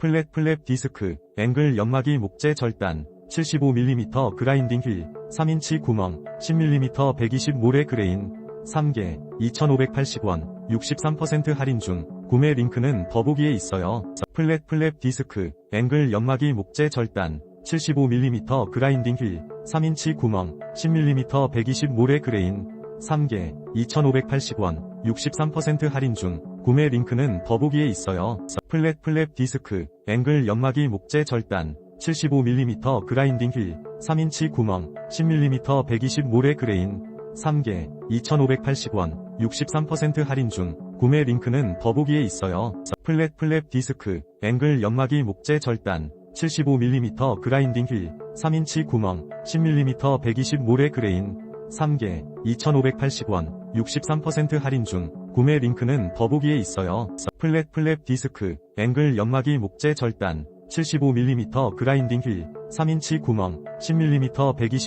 플랫 플랩 디스크, 앵글 연마기 목재 절단, 75mm 그라인딩 휠, 3인치 구멍, 10mm 120 모래 그레인, 3개, 2,580원, 63% 할인 중, 구매 링크는 더보기에 있어요. 플랫 플랩 디스크, 앵글 연마기 목재 절단, 75mm 그라인딩 휠, 3인치 구멍, 10mm 120 모래 그레인, 3개, 2,580원, 63% 할인 중, 구매 링크는 더보기에 있어요. 플랫 플랩 디스크, 앵글 연마기 목재 절단, 75mm 그라인딩 휠, 3인치 구멍, 10mm 120 모래 그레인, 3개, 2,580원, 63% 할인 중, 구매 링크는 더보기에 있어요. 플랫 플랩 디스크, 앵글 연마기 목재 절단, 75mm 그라인딩 휠, 3인치 구멍, 10mm 120 모래 그레인, 3개, 2,580원, 63% 할인 중, 구매 링크는 더보기에 있어요. 플랫 플랩 디스크, 앵글 연마기 목재 절단, 75mm 그라인딩 휠, 3인치 구멍, 10mm 120